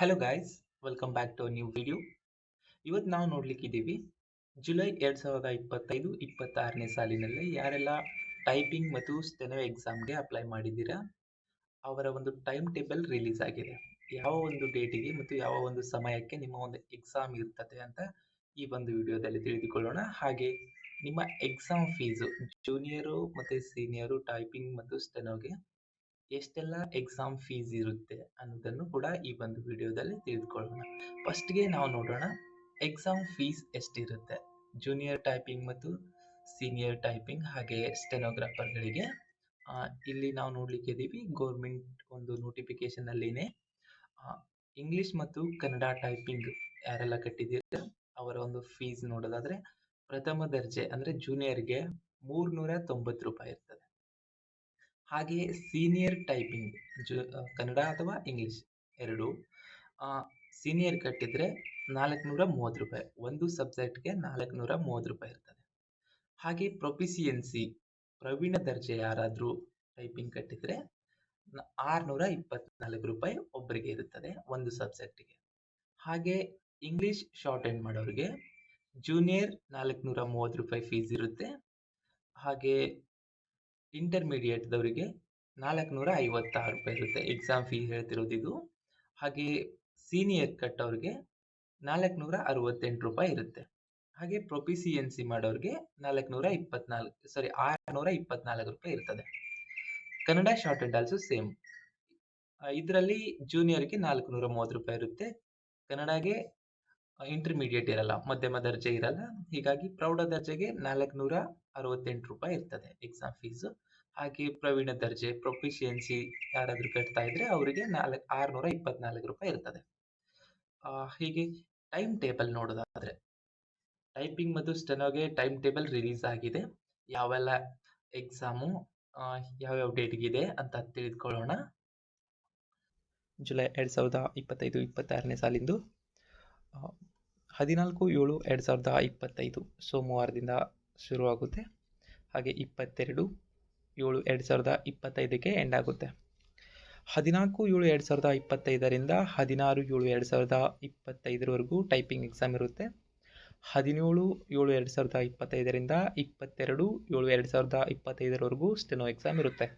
Hello guys welcome back to new video ಇವತ್ತು ನಾವು ನೋಡ್ಲಿಕ್ಕಿದ್ದೀವಿ July ಎರಡು ಸಾವಿರದ ಇಪ್ಪತ್ತೈದು, ಇಪ್ಪತ್ತಾರನೇ ಸಾಲಿನಲ್ಲಿ ಯಾರೆಲ್ಲ ಟೈಪಿಂಗ್ ಮತ್ತು ಸ್ಟೆನೋ ಎಕ್ಸಾಮ್ಗೆ ಅಪ್ಲೈ ಮಾಡಿದ್ದೀರಾ, ಅವರ ಒಂದು ಟೈಮ್ ಟೇಬಲ್ ರಿಲೀಸ್ ಆಗಿದೆ. ಯಾವ ಒಂದು ಡೇಟಿಗೆ ಮತ್ತು ಯಾವ ಒಂದು ಸಮಯಕ್ಕೆ ನಿಮ್ಮ ಒಂದು ಎಕ್ಸಾಮ್ ಇರ್ತದೆ ಅಂತ ಈ ಒಂದು ವಿಡಿಯೋದಲ್ಲಿ ತಿಳಿದುಕೊಳ್ಳೋಣ. ಹಾಗೆ ನಿಮ್ಮ ಎಕ್ಸಾಮ್ ಫೀಸು ಜೂನಿಯರು ಮತ್ತು ಸೀನಿಯರು ಟೈಪಿಂಗ್ ಮತ್ತು ಸ್ಟೆನೋಗೆ ಎಷ್ಟೆಲ್ಲ ಎಕ್ಸಾಮ್ ಫೀಸ್ ಇರುತ್ತೆ ಅನ್ನೋದನ್ನು ಕೂಡ ಈ ಒಂದು ವಿಡಿಯೋದಲ್ಲಿ ತಿಳಿದುಕೊಳ್ಳೋಣ. ಫಸ್ಟ್ಗೆ ನಾವು ನೋಡೋಣ ಎಕ್ಸಾಮ್ ಫೀಸ್ ಎಷ್ಟಿರುತ್ತೆ? ಜೂನಿಯರ್ ಟೈಪಿಂಗ್ ಮತ್ತು ಸೀನಿಯರ್ ಟೈಪಿಂಗ್ ಹಾಗೆ ಸ್ಟೆನೋಗ್ರಾಫರ್ಗಳಿಗೆ ಇಲ್ಲಿ ನಾವು ನೋಡ್ಲಿಕ್ಕೆ ಇದ್ದೀವಿ ಗೌರ್ಮೆಂಟ್ ಒಂದು ನೋಟಿಫಿಕೇಶನ್ ಅಲ್ಲಿನೇ. ಇಂಗ್ಲಿಷ್ ಮತ್ತು ಕನ್ನಡ ಟೈಪಿಂಗ್ ಯಾರೆಲ್ಲ ಕಟ್ಟಿದ್ದೀರ, ಅವರ ಒಂದು ಫೀಸ್ ನೋಡೋದಾದ್ರೆ ಪ್ರಥಮ ದರ್ಜೆ ಅಂದ್ರೆ ಜೂನಿಯರ್ಗೆ ಮೂರ್ನೂರ ತೊಂಬತ್ತು ರೂಪಾಯಿ ಇರ್ತದೆ. ಹಾಗೆ ಸೀನಿಯರ್ ಟೈಪಿಂಗ್ ಕನ್ನಡ ಅಥವಾ ಇಂಗ್ಲಿಷ್ ಎರಡು. ಸೀನಿಯರ್ ಕಟ್ಟಿದರೆ ನಾಲ್ಕುನೂರ ಮೂವತ್ತು ರೂಪಾಯಿ, ಒಂದು ಸಬ್ಜೆಕ್ಟ್ಗೆ ನಾಲ್ಕುನೂರ ಮೂವತ್ತು ರೂಪಾಯಿ ಇರ್ತದೆ. ಹಾಗೆ ಪ್ರೊಫಿಸಿಯನ್ಸಿ ಪ್ರವೀಣ ದರ್ಜೆ ಯಾರಾದರೂ ಟೈಪಿಂಗ್ ಕಟ್ಟಿದರೆ ಆರುನೂರ ಇಪ್ಪತ್ನಾಲ್ಕು ರೂಪಾಯಿ ಒಬ್ಬರಿಗೆ ಇರುತ್ತದೆ ಒಂದು ಸಬ್ಜೆಕ್ಟಿಗೆ ಹಾಗೆ ಇಂಗ್ಲಿಷ್ ಶಾರ್ಟ್ ಎಂಡ್ ಮಾಡೋರಿಗೆ ಜೂನಿಯರ್ ನಾಲ್ಕುನೂರ ಮೂವತ್ತು ರೂಪಾಯಿ ಫೀಸ್ ಇರುತ್ತೆ. ಹಾಗೆ ಇಂಟರ್ಮೀಡಿಯೇಟ್ದವರಿಗೆ ನಾಲ್ಕುನೂರ ಐವತ್ತಾರು ರೂಪಾಯಿ ಇರುತ್ತೆ. ಎಕ್ಸಾಮ್ ಫೀ ಹೇಳ್ತಿರೋದು ಇದು. ಹಾಗೆ ಸೀನಿಯರ್ ಕಟ್ಟೋರಿಗೆ ನಾಲ್ಕುನೂರ ಅರವತ್ತೆಂಟು ರೂಪಾಯಿ ಇರುತ್ತೆ. ಹಾಗೆ ಪ್ರೊಪಿಸಿಯನ್ಸಿ ಮಾಡೋರಿಗೆ ನಾಲ್ಕುನೂರ ಇಪ್ಪತ್ನಾಲ್ಕು ಸಾರಿ ಆರುನೂರ ಇಪ್ಪತ್ನಾಲ್ಕು ರೂಪಾಯಿ ಇರ್ತದೆ. Kannada shorthand also same ಇದರಲ್ಲಿ ಜೂನಿಯರ್ಗೆ ನಾಲ್ಕುನೂರ ಮೂವತ್ತು ರೂಪಾಯಿ ಇರುತ್ತೆ. ಕನ್ನಡಗೆ ಇಂಟರ್ಮೀಡಿಯೇಟ್ ಇರಲ್ಲ, ಮಧ್ಯಮ ದರ್ಜೆ ಇರಲ್ಲ. ಹೀಗಾಗಿ ಪ್ರೌಢ ದರ್ಜೆಗೆ ನಾಲ್ಕುನೂರ ಅರವತ್ತೆಂಟು ರೂಪಾಯಿ ಇರ್ತದೆ ಎಕ್ಸಾಮ್ ಫೀಸು ಹಾಗೆ ಪ್ರವೀಣ ದರ್ಜೆ ಪ್ರೊಫಿಷಿಯನ್ಸಿ ಯಾರಾದರೂ ಕಟ್ತಾ ಇದ್ರೆ ಅವರಿಗೆ ನಾಲ್ಕು, ಆರುನೂರ ಇಪ್ಪತ್ನಾಲ್ಕು ರೂಪಾಯಿ ಇರ್ತದೆ. ಹೀಗೆ ಟೈಮ್ ಟೇಬಲ್ ನೋಡೋದಾದ್ರೆ. ಟೈಪಿಂಗ್ ಮತ್ತು ಸ್ಟೆನೋಗೆ ಟೈಮ್ ಟೇಬಲ್ ರಿಲೀಸ್ ಆಗಿದೆ. ಯಾವೆಲ್ಲ ಎಕ್ಸಾಮು ಯಾವ್ಯಾವ ಡೇಟ್ಗಿದೆ ಅಂತ ತಿಳಿದುಕೊಳ್ಳೋಣ. ಜುಲೈ ಎರಡು ಸಾವಿರದ ಇಪ್ಪತ್ತೈದು, ಇಪ್ಪತ್ತಾರನೇ ಸಾಲಿಂದು. ಹದಿನಾಲ್ಕು ಏಳು ಎರಡು ಸಾವಿರದ ಇಪ್ಪತ್ತೈದು ಸೋಮವಾರದಿಂದ ಶುರುವಾಗುತ್ತೆ. ಹಾಗೆ ಇಪ್ಪತ್ತೆರಡು ಏಳು ಎರಡು ಸಾವಿರದ ಇಪ್ಪತ್ತೈದಕ್ಕೆ ಎಂಡ್ ಆಗುತ್ತೆ. ಹದಿನಾಲ್ಕು ಏಳು ಎರಡು ಸಾವಿರದ ಇಪ್ಪತ್ತೈದರಿಂದ ಹದಿನಾರು ಏಳು ಎರಡು ಸಾವಿರದ ಇಪ್ಪತ್ತೈದರವರೆಗೂ ಟೈಪಿಂಗ್ ಎಕ್ಸಾಮ್ ಇರುತ್ತೆ. ಹದಿನೇಳು ಏಳು ಎರಡು ಸಾವಿರದ ಇಪ್ಪತ್ತೈದರಿಂದ ಇಪ್ಪತ್ತೆರಡು ಏಳು ಎರಡು ಸಾವಿರದ ಇಪ್ಪತ್ತೈದರವರೆಗೂ ಸ್ಟೆನೋ ಎಕ್ಸಾಮ್ ಇರುತ್ತೆ.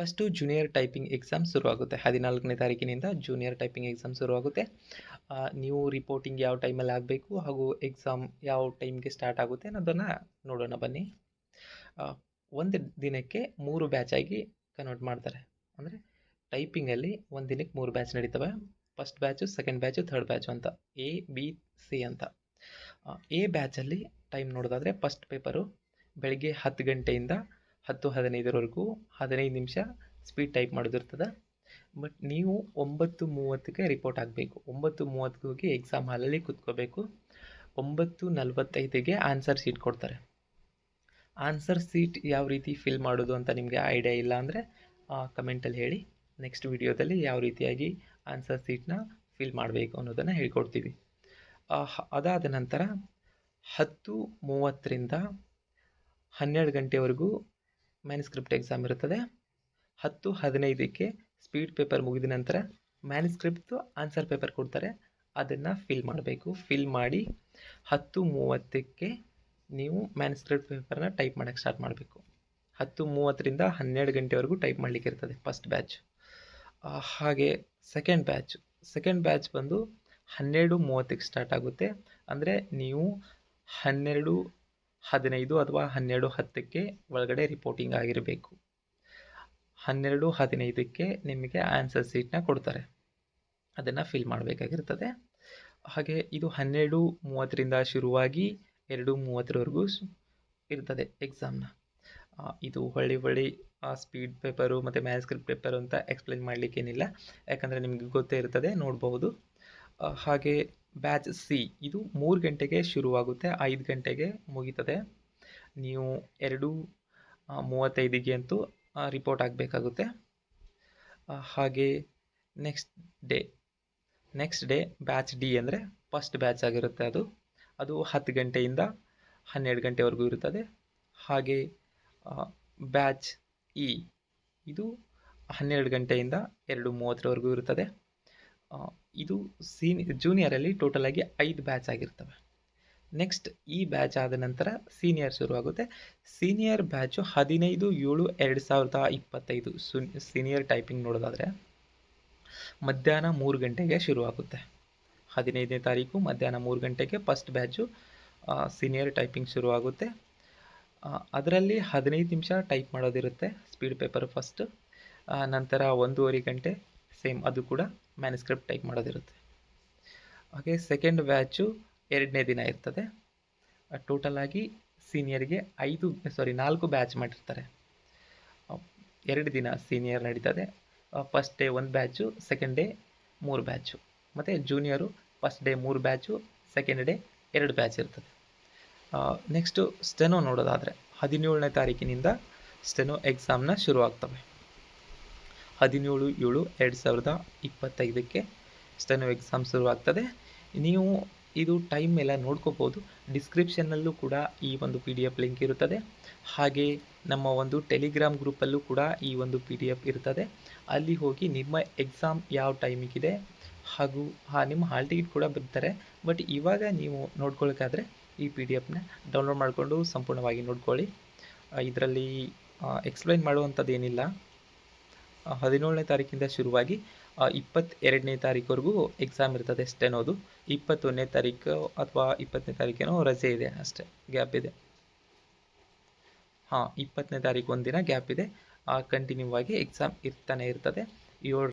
ಫಸ್ಟು ಜೂನಿಯರ್ ಟೈಪಿಂಗ್ ಎಕ್ಸಾಮ್ ಶುರುವಾಗುತ್ತೆ. ಹದಿನಾಲ್ಕನೇ ತಾರೀಕಿನಿಂದ ಜೂನಿಯರ್ ಟೈಪಿಂಗ್ ಎಕ್ಸಾಮ್ ಶುರುವಾಗುತ್ತೆ. ನೀವು ರಿಪೋರ್ಟಿಂಗ್ ಯಾವ ಟೈಮಲ್ಲಿ ಆಗಬೇಕು ಹಾಗೂ ಎಕ್ಸಾಮ್ ಯಾವ ಟೈಮ್ಗೆ ಸ್ಟಾರ್ಟ್ ಆಗುತ್ತೆ ಅನ್ನೋದನ್ನು ನೋಡೋಣ ಬನ್ನಿ. ಒಂದು ದಿನಕ್ಕೆ ಮೂರು ಬ್ಯಾಚ್ ಆಗಿ ಕನ್ವರ್ಟ್ ಮಾಡ್ತಾರೆ. ಅಂದರೆ ಟೈಪಿಂಗಲ್ಲಿ ಒಂದು ದಿನಕ್ಕೆ ಮೂರು batch ನಡೀತವೆ. First batch second batch third batch ಅಂತ. ಎ ಬಿ ಸಿ ಅಂತ. ಎ ಬ್ಯಾಚಲ್ಲಿ ಟೈಮ್ ನೋಡೋದಾದರೆ ಫಸ್ಟ್ ಪೇಪರು ಬೆಳಗ್ಗೆ ಹತ್ತು ಗಂಟೆಯಿಂದ ಹತ್ತು ಹದಿನೈದರವರೆಗೂ ಹದಿನೈದು ನಿಮಿಷ ಸ್ಪೀಡ್ ಟೈಪ್ ಮಾಡೋದಿರ್ತದೆ. ಬಟ್ ನೀವು ಒಂಬತ್ತು ಮೂವತ್ತಕ್ಕೆ ರಿಪೋರ್ಟ್ ಆಗಬೇಕು ಒಂಬತ್ತು ಮೂವತ್ತಿಗೆ ಹೋಗಿ ಎಕ್ಸಾಮ್ ಹಾಲಲ್ಲಿ ಕೂತ್ಕೋಬೇಕು. ಒಂಬತ್ತು ನಲ್ವತ್ತೈದಿಗೆ ಆನ್ಸರ್ ಶೀಟ್ ಕೊಡ್ತಾರೆ. ಆನ್ಸರ್ ಸೀಟ್ ಯಾವ ರೀತಿ ಫಿಲ್ ಮಾಡೋದು ಅಂತ ನಿಮಗೆ ಐಡಿಯಾ ಇಲ್ಲ ಅಂದರೆ ಕಮೆಂಟಲ್ಲಿ ಹೇಳಿ. ನೆಕ್ಸ್ಟ್ ವಿಡಿಯೋದಲ್ಲಿ ಯಾವ ರೀತಿಯಾಗಿ ಆನ್ಸರ್ ಸೀಟ್ನ ಫಿಲ್ ಮಾಡಬೇಕು ಅನ್ನೋದನ್ನು ಹೇಳ್ಕೊಡ್ತೀವಿ. ಅದಾದ ನಂತರ ಹತ್ತು ಮೂವತ್ತರಿಂದ ಹನ್ನೆರಡು ಗಂಟೆವರೆಗೂ ಮ್ಯಾನುಸ್ಕ್ರಿಪ್ಟ್ ಎಕ್ಸಾಮ್ ಇರುತ್ತದೆ. ಹತ್ತು, ಹದಿನೈದಕ್ಕೆ ಸ್ಪೀಡ್ ಪೇಪರ್ ಮುಗಿದ ನಂತರ ಮ್ಯಾನುಸ್ಕ್ರಿಪ್ಟ್ದು ಆನ್ಸರ್ ಪೇಪರ್ ಕೊಡ್ತಾರೆ. ಅದನ್ನು ಫಿಲ್ ಮಾಡಬೇಕು. ಫಿಲ್ ಮಾಡಿ ಹತ್ತು ಮೂವತ್ತಕ್ಕೆ ನೀವು ಮ್ಯಾನ್ಸ್ಕ್ರಿಪ್ಟ್ ಪೇಪರ್ನ ಟೈಪ್ ಮಾಡೋಕ್ಕೆ ಸ್ಟಾರ್ಟ್ ಮಾಡಬೇಕು. ಹತ್ತು ಮೂವತ್ತರಿಂದ ಹನ್ನೆರಡು ಗಂಟೆವರೆಗೂ ಟೈಪ್ ಮಾಡಲಿಕ್ಕೆ ಇರ್ತದೆ ಫಸ್ಟ್ ಬ್ಯಾಚ್ ಹಾಗೆ ಸೆಕೆಂಡ್ ಬ್ಯಾಚ್ ಸೆಕೆಂಡ್ ಬ್ಯಾಚ್ ಬಂದು ಹನ್ನೆರಡು ಮೂವತ್ತಕ್ಕೆ ಸ್ಟಾರ್ಟ್ ಆಗುತ್ತೆ. ಅಂದರೆ ನೀವು ಹನ್ನೆರಡು ಹದಿನೈದು ಅಥವಾ ಹನ್ನೆರಡು ಹತ್ತಕ್ಕೆ ಒಳಗಡೆ ರಿಪೋರ್ಟಿಂಗ್ ಆಗಿರಬೇಕು. ಹನ್ನೆರಡು ಹದಿನೈದಕ್ಕೆ ನಿಮಗೆ ಆನ್ಸರ್ ಸೀಟ್ನ ಕೊಡ್ತಾರೆ. ಅದನ್ನು ಫಿಲ್ ಮಾಡಬೇಕಾಗಿರ್ತದೆ. ಹಾಗೆ ಇದು ಹನ್ನೆರಡು ಮೂವತ್ತರಿಂದ ಶುರುವಾಗಿ ಎರಡು ಮೂವತ್ತರವರೆಗೂ ಇರ್ತದೆ ಎಕ್ಸಾಮ್ನ ಇದು ಹೊಳ್ಳಿ ಹೊಳ್ಳಿ ಸ್ಪೀಡ್ ಪೇಪರು ಮತ್ತು ಮ್ಯಾನ್ಸ್ಕ್ರಿಪ್ಟ್ ಪೇಪರು ಅಂತ ಎಕ್ಸ್ಪ್ಲೇನ್ ಮಾಡಲಿಕ್ಕೇನಿಲ್ಲ. ಯಾಕಂದರೆ ನಿಮಗೆ ಗೊತ್ತೇ ಇರ್ತದೆ ನೋಡ್ಬೋದು ಹಾಗೆ ಬ್ಯಾಚ್ ಸಿ ಇದು ಮೂರು ಗಂಟೆಗೆ ಶುರುವಾಗುತ್ತೆ, ಐದು ಗಂಟೆಗೆ ಮುಗೀತದೆ. ನೀವು ಎರಡು ಮೂವತ್ತೈದಿಗೆ ಅಂತೂ ರಿಪೋರ್ಟ್ ಆಗಬೇಕಾಗುತ್ತೆ. ಹಾಗೆ next day next day batch D ಅಂದರೆ ಫಸ್ಟ್ ಬ್ಯಾಚ್ ಆಗಿರುತ್ತೆ ಅದು. ಅದು ಹತ್ತು ಗಂಟೆಯಿಂದ ಹನ್ನೆರಡು ಗಂಟೆವರೆಗೂ ಇರುತ್ತದೆ. ಹಾಗೆ ಬ್ಯಾಚ್ ಇ ಇದು ಹನ್ನೆರಡು ಗಂಟೆಯಿಂದ ಎರಡು ಮೂವತ್ತರವರೆಗೂ ಇರುತ್ತದೆ. ಇದು ಸೀನಿ ಜೂನಿಯರಲ್ಲಿ ಟೋಟಲಾಗಿ ಐದು ಬ್ಯಾಚ್ ಆಗಿರ್ತವೆ. ನೆಕ್ಸ್ಟ್ ಈ ಬ್ಯಾಚ್ ಆದ ನಂತರ ಸೀನಿಯರ್ ಶುರುವಾಗುತ್ತೆ. ಸೀನಿಯರ್ ಬ್ಯಾಚು ಹದಿನೈದು, ಏಳು, ಎರಡು ಸಾವಿರದ ಇಪ್ಪತ್ತೈದು ಸುನ್ ಸೀನಿಯರ್ ಟೈಪಿಂಗ್ ನೋಡೋದಾದರೆ ಮಧ್ಯಾಹ್ನ ಮೂರು ಗಂಟೆಗೆ ಶುರುವಾಗುತ್ತೆ. ಹದಿನೈದನೇ ತಾರೀಕು ಮಧ್ಯಾಹ್ನ ಮೂರು ಗಂಟೆಗೆ ಫಸ್ಟ್ ಬ್ಯಾಚು ಸೀನಿಯರ್ ಟೈಪಿಂಗ್ ಶುರುವಾಗುತ್ತೆ. ಅದರಲ್ಲಿ ಹದಿನೈದು ನಿಮಿಷ ಟೈಪ್ ಮಾಡೋದಿರುತ್ತೆ ಸ್ಪೀಡ್ ಪೇಪರ್ ಫಸ್ಟ್ ನಂತರ ಒಂದೂವರೆ ಗಂಟೆ ಸೇಮ್ ಅದು ಕೂಡ ಮ್ಯಾನುಸ್ಕ್ರಿಪ್ಟ್ ಟೈಪ್ ಮಾಡೋದಿರುತ್ತೆ. ಹಾಗೆ ಸೆಕೆಂಡ್ ಬ್ಯಾಚು ಎರಡನೇ ದಿನ ಇರ್ತದೆ. ಟೋಟಲ್ ಆಗಿ ಸೀನಿಯರ್ಗೆ ಐದು ಸಾರಿ ನಾಲ್ಕು ಬ್ಯಾಚ್ ಮಾಡಿರ್ತಾರೆ. ಎರಡು ದಿನ ಸೀನಿಯರ್ ನಡೀತದೆ. ಫಸ್ಟ್ ಡೇ ಒಂದು ಬ್ಯಾಚು ಸೆಕೆಂಡ್ ಡೇ ಮೂರು ಬ್ಯಾಚು ಮತ್ತು ಜೂನಿಯರು ಫಸ್ಟ್ ಡೇ ಮೂರು ಬ್ಯಾಚು ಸೆಕೆಂಡ್ ಡೇ ಎರಡು ಬ್ಯಾಚ್ ಇರ್ತದೆ. ನೆಕ್ಸ್ಟು ಸ್ಟೆನೋ ನೋಡೋದಾದರೆ ಹದಿನೇಳನೇ ತಾರೀಕಿನಿಂದ ಸ್ಟೆನೋ ಎಕ್ಸಾಮ್ನ ಶುರು ಆಗ್ತವೆ ಹದಿನೇಳು ಏಳು ಎರಡು ಸಾವಿರದ ಇಪ್ಪತ್ತೈದಕ್ಕೆ ಸ್ಟೆನೋ ಎಕ್ಸಾಮ್ ಶುರುವಾಗ್ತದೆ. ನೀವು ಇದು ಟೈಮ್ ಎಲ್ಲ ನೋಡ್ಕೋಬೋದು. ಡಿಸ್ಕ್ರಿಪ್ಷನ್ನಲ್ಲೂ ಕೂಡ ಈ ಒಂದು ಪಿ ಡಿ ಎಫ್ ಲಿಂಕ್ ಇರುತ್ತದೆ. ಹಾಗೆ ನಮ್ಮ ಒಂದು ಟೆಲಿಗ್ರಾಮ್ ಗ್ರೂಪಲ್ಲೂ ಕೂಡ ಈ ಒಂದು ಪಿ ಡಿ ಎಫ್ ಇರ್ತದೆ. ಅಲ್ಲಿ ಹೋಗಿ ನಿಮ್ಮ ಎಕ್ಸಾಮ್ ಯಾವ ಟೈಮಿಗಿದೆ ಹಾಗೂ, ಹಾ, ನಿಮ್ಮ ಹಾಲ್ ಟಿಕೆಟ್ ಕೂಡ ಬರ್ತಾರೆ. ಬಟ್ ಇವಾಗ ನೀವು ನೋಡ್ಕೊಳ್ಳೋಕ್ಕಾದರೆ ಈ ಪಿ ಡಿ ಎಫ್ನ ಡೌನ್ಲೋಡ್ ಮಾಡಿಕೊಂಡು ಸಂಪೂರ್ಣವಾಗಿ ನೋಡ್ಕೊಳ್ಳಿ. ಇದರಲ್ಲಿ ಎಕ್ಸ್ಪ್ಲೈನ್ ಮಾಡುವಂಥದ್ದು ಏನಿಲ್ಲ ಹದಿನೇಳನೇ ತಾರೀಕಿಂದ ಶುರುವಾಗಿ ಇಪ್ಪತ್ತೆರಡನೇ ತಾರೀಕುವರೆಗೂ ಎಕ್ಸಾಮ್ ಇರ್ತದೆ ಸ್ಟೆನೋದು ಇಪ್ಪತ್ತೊಂದನೇ ತಾರೀಕು ಅಥವಾ ಇಪ್ಪತ್ತನೇ ತಾರೀಕೇನೋ ರಜೆ ಇದೆ ಅಷ್ಟೇ ಗ್ಯಾಪ್ ಇದೆ. ಹಾಂ, ಇಪ್ಪತ್ತನೇ ತಾರೀಕು ಒಂದಿನ ಗ್ಯಾಪ್ ಇದೆ. ಕಂಟಿನ್ಯೂ ಆಗಿ ಎಕ್ಸಾಮ್ ಇರ್ತಾನೆ ಇರ್ತದೆ. ಏಳು